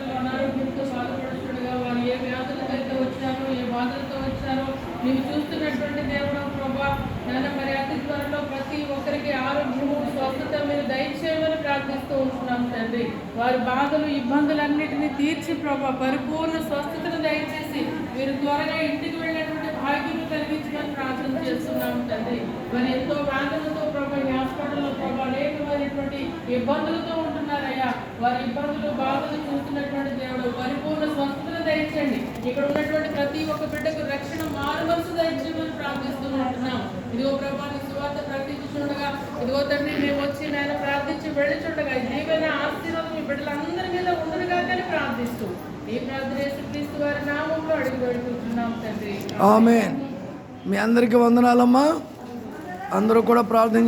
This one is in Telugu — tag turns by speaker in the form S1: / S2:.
S1: హాస్పిటల్లో అనారోగ్యంతో బాధపడుతుండగా వారు ఏ వ్యాధులతో అయితే వచ్చారో ఏ బాధలతో వచ్చారో? నీవు చూస్తున్నటువంటి దేవుడు ప్రభా నాన్న మరి అతి త్వరలో ప్రతి ఒక్కరికి ఆరోగ్యము స్వస్థత మీరు దయచేయమని ప్రార్థిస్తూ ఉంటున్నాం తండ్రి. వారి బాధలు ఇబ్బందులన్నిటినీ తీర్చి ప్రభా పరిపూర్ణ స్వస్థతను దయచేసి మీరు త్వరగా ఇంటికి వెళ్ళినటువంటి భాగ్యం కలిగించమని ప్రార్థన చేస్తున్నాం తండ్రి. మరి ఎంతో వేదనతో ప్రభా ఈ హాస్పిటల్లో ప్రభా అనేకమైనటువంటి ఇబ్బందులతో వారి ఇబ్బందులు బాధలు చూస్తున్నటువంటి దేవుడు. పరిపూర్ణ స్వస్థత దయచండి ఇక్కడ ఉన్నటువంటి ప్రతి ఒక్క బిడ్డకు రక్షణ మారు దయచేయమని ప్రార్థిస్తూ ఉంటున్నాం. ఇదిగో ప్రభా నీ సువార్త ప్రకటించుండగా ఇదిగో తండ్రి మేము వచ్చి నేను ప్రార్థించి వెళ్ళుచుండగా జీవన దీవెన ఆశీర్వాదం మీ బిడ్డలందరి మీద ఉండదుగా కానీ ప్రార్థిస్తూ ఈ ప్రార్థన యేసుక్రీస్తు వారి నామంలో అడిగి పెడుతున్నాం తండ్రి.
S2: ఆమె మీ అందరికీ వందనాలమ్మా. అందరూ కూడా ప్రార్థన